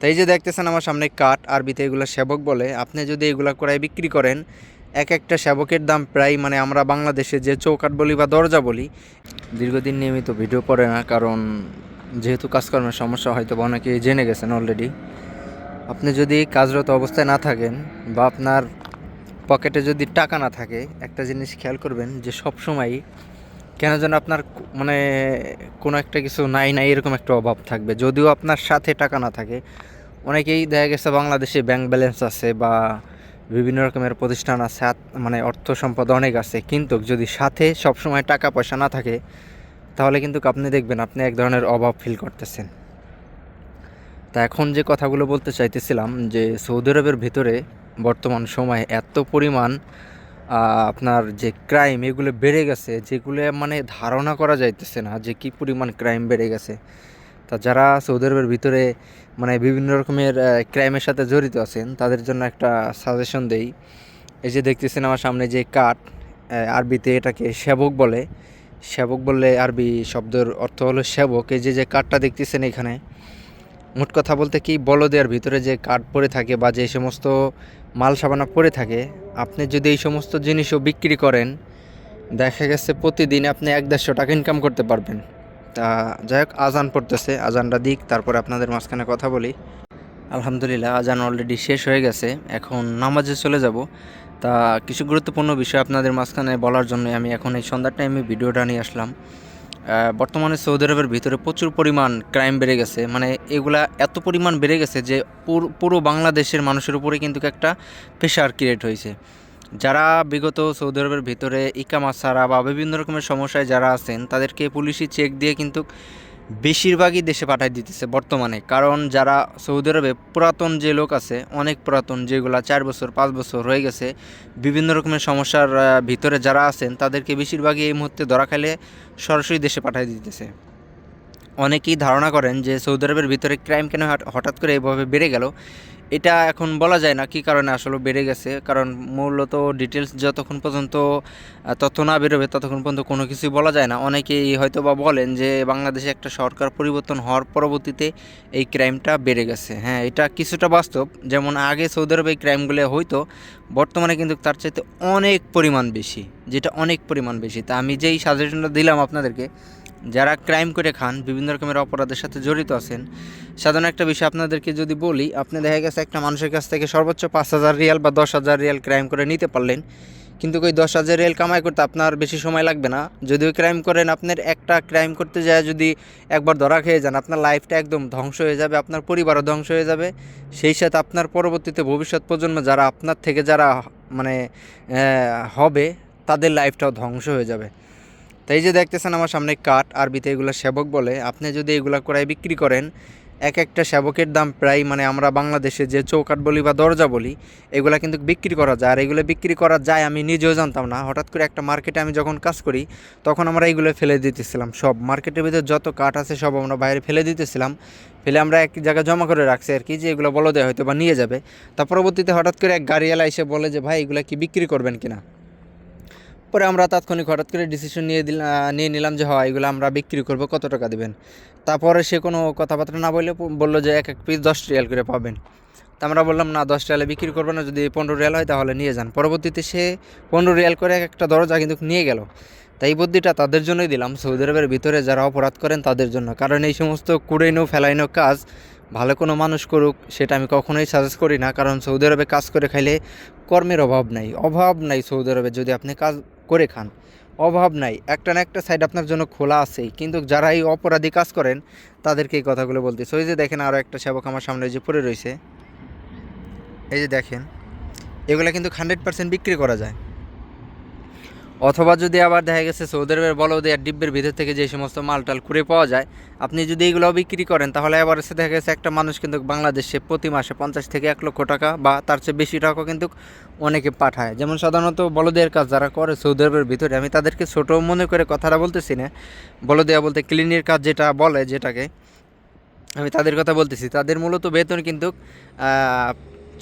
তাই যে দেখতেছেন আমার সামনে কাঠ, আরবিতে এগুলো সেবক বলে। আপনি যদি এগুলো করায় বিক্রি করেন, এক একটা সেবকের দাম প্রায় মানে আমরা বাংলাদেশে যে চৌকাঠ বলি বা দরজা বলি, দীর্ঘদিন নিয়মিত ভিডিও পড়ে না, কারণ যেহেতু কাজকর্মের সমস্যা, হয়তো বা অনেকেই জেনে গেছেন অলরেডি আপনি যদি কাজরত অবস্থায় না থাকেন বা আপনার পকেটে যদি টাকা না থাকে, একটা জিনিস খেয়াল করবেন যে সব সময় কেন যেন আপনার মানে কোনো একটা কিছু নাই নাই এরকম একটা অভাব থাকবে। যদিও আপনার সাথে টাকা না থাকে, অনেকেই দেখা গেছে বাংলাদেশে ব্যাংক ব্যালেন্স আছে বা বিভিন্ন রকমের প্রতিষ্ঠান আছে মানে অর্থ সম্পদ অনেক আছে। কিন্তু যদি সাথে সব সময় টাকা পয়সা না থাকে, তাহলে কিন্তু আপনি দেখবেন আপনি এক ধরনের অভাব ফিল করতেছেন। তা এখন যে কথাগুলো বলতে চাইতেছিলাম যে সৌদি আরবের ভিতরে বর্তমান সময়ে এত পরিমাণ আপনার যে ক্রাইম এগুলো বেড়ে গেছে, যেগুলো মানে ধারণা করা যাইতেছে না যে কী পরিমাণ ক্রাইম বেড়ে গেছে। তা যারা সৌদি আরবের ভিতরে মানে বিভিন্ন রকমের ক্রাইমের সাথে জড়িত আছেন, তাদের জন্য একটা সাজেশন দেই। এই যে দেখতেছেন আমার সামনে যে কাঠ আরবিতে এটাকে সেবক বলে। সেবক বললে আরবি শব্দের অর্থ হলো সেবক। এই যে যে কাঠটা দেখতেছেন এখানে মোট কথা বলতে কি, বলদের ভিতরে যে কাঠ পড়ে থাকে বা যে সমস্ত মাল সাবানা পড়ে থাকে, আপনি যদি এই সমস্ত জিনিসও বিক্রি করেন, দেখা গেছে প্রতিদিন আপনি এক দেড়শো টাকা ইনকাম করতে পারবেন। তা যাই হোক, আজান পড়তেছে, আজানটা দিক, তারপরে আপনাদের মাঝখানে কথা বলি। আলহামদুলিল্লাহ, আজান অলরেডি শেষ হয়ে গেছে, এখন নামাজে চলে যাব। তা কিছু গুরুত্বপূর্ণ বিষয় আপনাদের মাঝখানে বলার জন্য আমি এখন এই সন্ধ্যার টাইমে ভিডিওটা নিয়ে আসলাম। বর্তমানে সৌদি আরবের ভিতরে প্রচুর পরিমাণ ক্রাইম বেড়ে গেছে। মানে এগুলা এত পরিমাণ বেড়ে গেছে যে পুরো বাংলাদেশের মানুষের উপরে কিন্তু একটা প্রেশার ক্রিয়েট হয়েছে। যারা বিগত সৌদি আরবের ভিতরে ইকামা ছাড়া বা বিভিন্ন রকমের সমস্যায় যারা আছেন, তাদেরকে পুলিশি চেক দিয়ে কিন্তু বেশিরভাগই দেশে পাঠাই দিতেছে বর্তমানে। কারণ যারা সৌদি আরবে পুরাতন যে লোক আছে, অনেক পুরাতন, যেগুলো চার বছর, পাঁচ বছর হয়ে গেছে, বিভিন্ন রকমের সমস্যার ভিতরে যারা আছেন, তাদেরকে বেশিরভাগই এই মুহূর্তে ধরা খেলে সরাসরি দেশে পাঠাই দিতেছে। অনেকেই ধারণা করেন যে সৌদি আরবের ভিতরে ক্রাইম কেন হঠাৎ- করে এভাবে বেড়ে গেল এটা এখন বলা যায় না কী কারণে আসলে বেড়ে গেছে, কারণ মূলত ডিটেলস যতক্ষণ পর্যন্ত তথ্য না বেরোবে ততক্ষণ পর্যন্ত কোনো কিছুই বলা যায় না। অনেকেই হয়তো বা বলেন যে বাংলাদেশে একটা সরকার পরিবর্তন হওয়ার পরবর্তীতে এই ক্রাইমটা বেড়ে গেছে। হ্যাঁ এটা কিছুটা বাস্তব। যেমন আগে সৌদি আরবে এই ক্রাইমগুলো হইতো, বর্তমানে কিন্তু তার চাইতে অনেক পরিমাণ বেশি, যেটা অনেক পরিমাণ বেশি। তা আমি যেই সাজেশনটা দিলাম আপনাদেরকে যারা ক্রাইম করে খান, বিভিন্ন রকমের অপরাধের সাথে জড়িত আছেন, সাধারণ একটা বিষয় আপনাদেরকে যদি বলি, আপনি দেখা গেছে একটা মানুষের কাছ থেকে সর্বোচ্চ পাঁচ হাজার রিয়াল বা দশ হাজার রিয়াল ক্রাইম করে নিতে পারলেন। কিন্তু ওই দশ হাজার রিয়াল কামাই করতে আপনার বেশি সময় লাগবে না। যদি ওই ক্রাইম করেন, আপনার একটা ক্রাইম করতে যায় যদি একবার ধরা খেয়ে যান, আপনার লাইফটা একদম ধ্বংস হয়ে যাবে, আপনার পরিবারও ধ্বংস হয়ে যাবে। সেই সাথে আপনার পরবর্তীতে ভবিষ্যৎ প্রজন্ম যারা আপনার থেকে যারা মানে হবে, তাদের লাইফটাও ধ্বংস হয়ে যাবে। তাই যে দেখতেছেন আমার সামনে কাঠ আরবিতে এগুলো সেবক বলে, আপনি যদি এগুলো করায় বিক্রি করেন, এক একটা সেবকের দাম প্রায় মানে আমরা বাংলাদেশে যে চৌকাঠ বলি বা দরজা বলি, এগুলা কিন্তু বিক্রি করা যায়। আর এগুলো বিক্রি করা যায় আমি নিজেও জানতাম না। হঠাৎ করে একটা মার্কেটে আমি যখন কাজ করি, তখন আমরা এগুলো ফেলে দিতেছিলাম সব। মার্কেটের ভিতরে যত কাঠ আছে সব আমরা বাইরে ফেলে দিতেছিলাম। ফেলে আমরা এক জায়গায় জমা করে রাখছি আর কি, যে এগুলো বলো দেওয়া হয়তো বা নিয়ে যাবে। তা পরবর্তীতে হঠাৎ করে এক গাড়িওয়ালা এসে বলে যে, ভাই, এগুলো কি বিক্রি করবেন কিনা? পরে আমরা তাৎক্ষণিক হঠাৎ করে ডিসিশন নিয়ে দিলাম নিয়ে নিলাম যে, হয়, এগুলো আমরা বিক্রি করব, কত টাকা দেবেন? তারপরে সে কোনো কথাবার্তা না বলে প- বলল যে, এক এক পিস দশ রিয়াল করে পাবেন। তা আমরা বললাম, না, দশ রিয়ালে বিক্রি করব না, যদি পনেরো রিয়াল হয় তাহলে নিয়ে যান। পরবর্তীতে সে পনেরো রিয়াল করে এক একটা দরজা কিন্তু নিয়ে গেল। তাই বুদ্ধিটা তাদের জন্যই দিলাম, সৌদি আরবের ভিতরে যারা অপরাধ করেন তাদের জন্য। কারণ এই সমস্ত কুড়াইনো, ফেলাইনো কাজ ভালো কোনো মানুষ করুক, সেটা আমি কখনোই সাজেস্ট করি না। কারণ সৌদি আরবে কাজ করে খাইলে কর্মের অভাব নাই। অভাব নাই সৌদি আরবে যদি আপনি কাজ করে খান। অভাব নাই। একটা না একটা সাইড আপনার জন্য খোলা আছেই। কিন্তু যারা এই অপরাধী কাজ করেন, তাদেরকে এই কথাগুলো বলতেছে। ওই যে দেখেন আরও একটা সেবক আমার সামনে যে পড়ে রয়েছে। এই যে দেখেন, এগুলো কিন্তু হান্ড্রেড পার্সেন্ট বিক্রি করা যায়। অথবা যদি আবার দেখা গেছে সৌদি আরবের বলদে ডিব্বের ভিতর থেকে যে সমস্ত মালটাল কুড়ে পাওয়া যায়, আপনি যদি এগুলো বিক্রি করেন, তাহলে আবার এসে দেখা গেছে একটা মানুষ কিন্তু বাংলাদেশে প্রতি মাসে পঞ্চাশ থেকে এক লক্ষ টাকা বা তার চেয়ে বেশি টাকা কিন্তু অনেকে পাঠায়। যেমন সাধারণত বলদের কাজ যারা করে সৌদি আরবের ভিতরে, আমি তাদেরকে ছোট মনে করে কথাটা বলতেছি না। বলদেয়া বলতে ক্লিনের কাজ যেটা বলে যেটাকে, আমি তাদের কথা বলতেছি। তাদের মূলত বেতন কিন্তু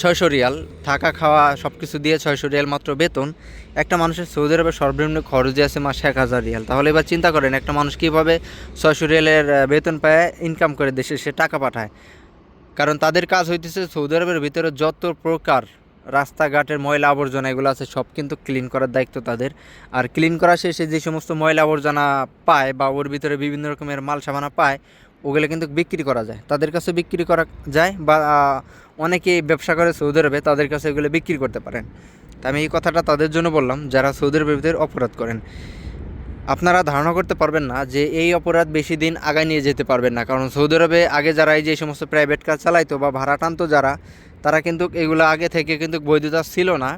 ছয়শো রিয়াল, থাকা খাওয়া সব কিছু দিয়ে ছয়শো রিয়াল মাত্র বেতন। একটা মানুষের সৌদি আরবের সর্বনিম্ন খরচে আছে মাসে এক হাজার রিয়াল। তাহলে এবার চিন্তা করেন, একটা মানুষ কীভাবে ছয়শো রিয়ালের বেতন পায় ইনকাম করে দেশে, সে টাকা পাঠায়। কারণ তাদের কাজ হইতেছে সৌদি আরবের ভিতরে যত প্রকার রাস্তাঘাটের ময়লা আবর্জনা, এগুলো আছে, সব কিন্তু ক্লিন করার দায়িত্ব তাদের। আর ক্লিন করা শেষে যে সমস্ত ময়লা আবর্জনা পায় বা ওর ভিতরে বিভিন্ন রকমের মাল সামানা পায়, ওগুলো কিন্তু বিক্রি করা যায়। তাদের কাছে বিক্রি করা যায় বা অনেকে ব্যবসা করে সৌদি আরবে, তাদের কাছে এগুলো বিক্রি করতে পারেন। তা আমি এই কথাটা তাদের জন্য বললাম, যারা সৌদি আরবের অপরাধ করেন। আপনারা ধারণা করতে পারবেন না যে এই অপরাধ বেশি দিন আগায় নিয়ে যেতে পারবেন না, কারণ সৌদি আরবে আগে যারা এই যে সমস্ত প্রাইভেট কার চালাইতো বা ভাড়া টানতো যারা, তারা কিন্তু এগুলো আগে থেকে কিন্তু বৈধতা ছিল না।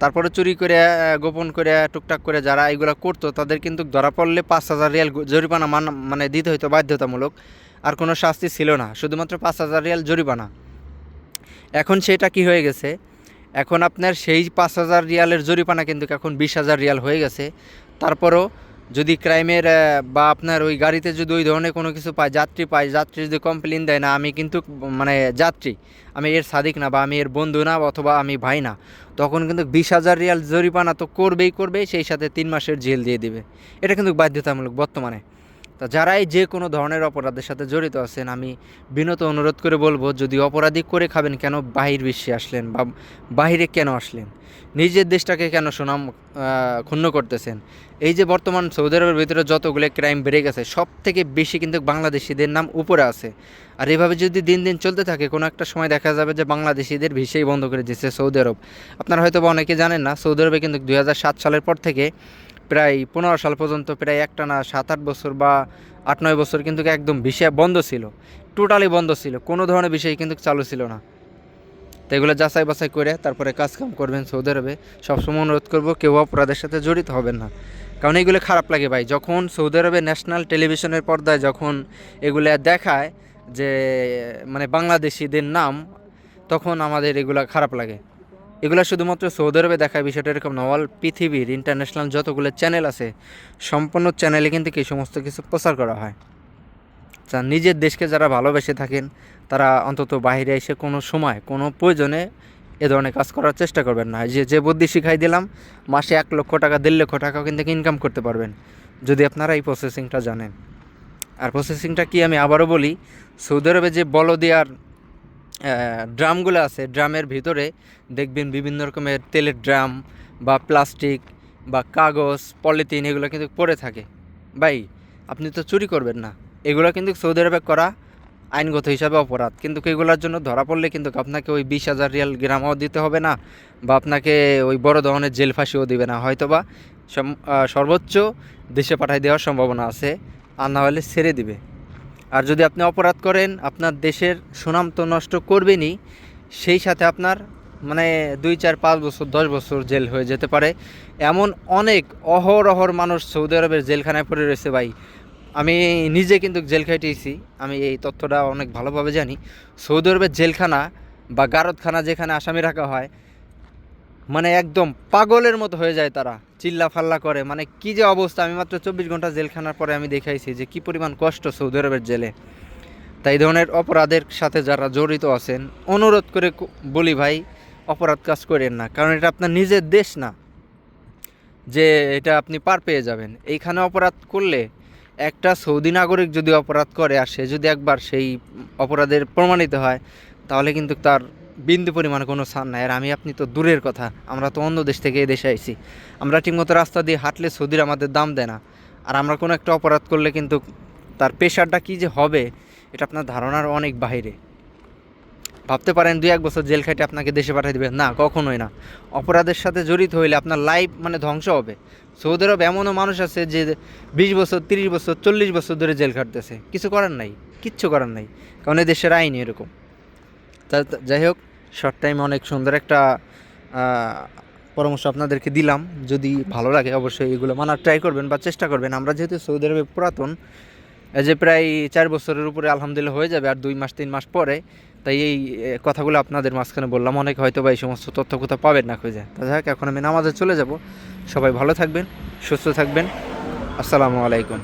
তারপরে চুরি করে গোপন করে, টুকটাক করে যারা এগুলো করতো, তাদের কিন্তু ধরা পড়লে পাঁচ হাজার রিয়াল জরিমানা মান মানে দিতে হইতো বাধ্যতামূলক। আর কোনো শাস্তি ছিল না, শুধুমাত্র পাঁচ হাজার রিয়াল জরিমানা। এখন সেটা কি হয়ে গেছে? এখন আপনার সেই পাঁচ হাজার রিয়ালের জরিমানা কিন্তু এখন বিশ হাজার রিয়াল হয়ে গেছে। তারপরও যদি ক্রাইমের বা আপনার ওই গাড়িতে যদি ওই ধরনের কোনো কিছু পায়, যাত্রী পায়, যাত্রী যদি কমপ্লেন দেয় না, আমি কিন্তু মানে যাত্রী, আমি এর সাদিক না বা আমি এর বন্ধু না অথবা আমি ভাই না, তখন কিন্তু বিশ হাজার রিয়াল জরিমানা তো করবেই করবে, সেই সাথে তিন মাসের জেল দিয়ে দিবে। এটা কিন্তু বাধ্যতামূলক বর্তমানে। তা যারাই যে কোনো ধরনের অপরাধের সাথে জড়িত আছেন, আমি বিনত অনুরোধ করে বলব, যদি অপরাধী করে খাবেন কেন, বাহির বিশ্বে আসলেন বা বাহিরে কেন আসলেন? নিজের দেশটাকে কেন সুনাম ক্ষুণ্ণ করতেছেন? এই যে বর্তমান সৌদি আরবের ভিতরে যতগুলো ক্রাইম বেড়ে গেছে সব থেকে বেশি কিন্তু বাংলাদেশিদের নাম উপরে আছে। আর এভাবে যদি দিন দিন চলতে থাকে, কোনো একটা সময় দেখা যাবে যে বাংলাদেশিদের ভিসেই বন্ধ করে দিচ্ছে সৌদি আরব। আপনারা হয়তো অনেকে জানেন না, সৌদি আরবে কিন্তু দু হাজার সাত সালের পর থেকে প্রায় পনেরো সাল পর্যন্ত প্রায় একটা না সাত আট বছর বা আট নয় বছর কিন্তু একদম বিষয় বন্ধ ছিল। টোটালি বন্ধ ছিল। কোনো ধরনের বিষয় কিন্তু চালু ছিল না। তো এগুলো যাচাই বাছাই করে তারপরে কাজকাম করবেন সৌদি আরবে। সবসময় অনুরোধ করব কেউ অপরাধের সাথে জড়িত হবেন না। কারণ এগুলো খারাপ লাগে ভাই। যখন সৌদি আরবে ন্যাশনাল টেলিভিশনের পর্দায় যখন এগুলো দেখায় যে মানে বাংলাদেশিদের নাম, তখন আমাদের এগুলো খারাপ লাগে। এগুলো শুধুমাত্র সৌদি আরবে দেখায় বিষয়টা এরকম না। অল পৃথিবীর ইন্টারন্যাশনাল যতগুলো চ্যানেল আছে, সম্পূর্ণ চ্যানেলে কিন্তু এই সমস্ত কিছু প্রচার করা হয়। তা নিজের দেশকে যারা ভালোবেসে থাকেন, তারা অন্তত বাইরে এসে কোনো সময়, কোনো প্রয়োজনে এ ধরনের কাজ করার চেষ্টা করবেন না। যে যে বুদ্ধি শিখাই দিলাম, মাসে এক লক্ষ টাকা, দেড় লক্ষ টাকাও কিন্তু ইনকাম করতে পারবেন, যদি আপনারা এই প্রসেসিংটা জানেন। আর প্রসেসিংটা কি আমি আবারও বলি, সৌদি আরবে যে বলদিয়ার ড্রামগুলো আছে ড্রামের ভিতরে দেখবেন বিভিন্ন রকমের তেলের ড্রাম বা প্লাস্টিক বা কাগজ পলিথিন এগুলো কিন্তু পড়ে থাকে। ভাই আপনি তো চুরি করবেন না। এগুলো কিন্তু সৌদি আরবে করা আইনগত হিসাবে অপরাধ। কিন্তু এগুলোর জন্য ধরা পড়লে কিন্তু আপনাকে ওই বিশ হাজার রিয়াল গ্রামও দিতে হবে না বা আপনাকে ওই বড় ধরনের জেল ফাঁসিও দিবে না। হয়তোবা সম- আহ, সর্বোচ্চ দেশে পাঠাই দেওয়ার সম্ভাবনা আছে আর না হলে ছেড়ে দিবে। আর যদি আপনি অপরাধ করেন, আপনার দেশের সুনাম তো নষ্ট করবেনই। সেই সাথে আপনার মানে দুই, চার, পাঁচ বছর, দশ বছর জেল হয়ে যেতে পারে। এমন অনেক অহরহর মানুষ সৌদি আরবের জেলখানায় পড়ে রয়েছে ভাই। আমি নিজে কিন্তু জেল খাইতেছি। আমি এই তথ্যটা অনেক ভালোভাবে জানি। সৌদি আরবের জেলখানা বা গারদখানা যেখানে আসামি রাখা হয় মানে একদম পাগলের মতো হয়ে যায় তারা, চিল্লা ফাল্লা করে। মানে কি যে অবস্থা, আমি মাত্র চব্বিশ ঘণ্টা জেলখানার পরে আমি দেখাইছি যে কি পরিমাণ কষ্ট সৌদি আরবের জেলে। তাই ধরনের অপরাধের সাথে যারা জড়িত আছেন, অনুরোধ করে বলি ভাই, অপরাধ কাজ করেন না। কারণ এটা আপনার নিজের দেশ না, যে এটা আপনি পার পেয়ে যাবেন। এইখানে অপরাধ করলে একটা সৌদি নাগরিক যদি অপরাধ করে আর সে যদি একবার সেই অপরাধের প্রমাণিত হয়, তাহলে কিন্তু তার বিন্দু পরিমাণে কোনো সার নাই। আর আমি, আপনি তো দূরের কথা। আমরা তো অন্য দেশ থেকে দেশে আইছি। আমরা ঠিকমতো রাস্তা দিয়ে হাঁটলে সৌদির আমাদের দাম দেয় না। আর আমরা কোনো একটা অপরাধ করলে কিন্তু তার পেশারটা কী যে হবে, এটা আপনার ধারণার অনেক বাইরে ভাবতে পারেন, দুই এক বছর জেল খাইতে আপনাকে দেশে পাঠিয়ে দেবে। না, কখনোই না। অপরাধের সাথে জড়িত হইলে আপনার লাইফ মানে ধ্বংস হবে। সৌদি আরব এমনও মানুষ আছে যে বিশ বছর, তিরিশ বছর, চল্লিশ বছর ধরে জেল খাটতেছে। কিছু করার নাই, কিচ্ছু করার নাই। কারণ এই দেশের আইন এরকম। যাই হোক শর্ট টাইমে অনেক সুন্দর একটা পরামর্শ আপনাদেরকে দিলাম। যদি ভালো লাগে, অবশ্যই এগুলো মানার ট্রাই করবেন বা চেষ্টা করবেন। আমরা যেহেতু সৌদি আরবে পুরাতন যে প্রায় চার বছরের উপরে আলহামদুলিল্লাহ হয়ে যাবে, আর দুই মাস, তিন মাস পরে, তাই এই কথাগুলো আপনাদের মাঝখানে বললাম। অনেক হয়তো বা এই সমস্ত তথ্য কোথাও পাবেন না খুঁজে। তা যাক এখন আমি নামাজে চলে যাব। সবাই ভালো থাকবেন, সুস্থ থাকবেন। আসসালামু আলাইকুম।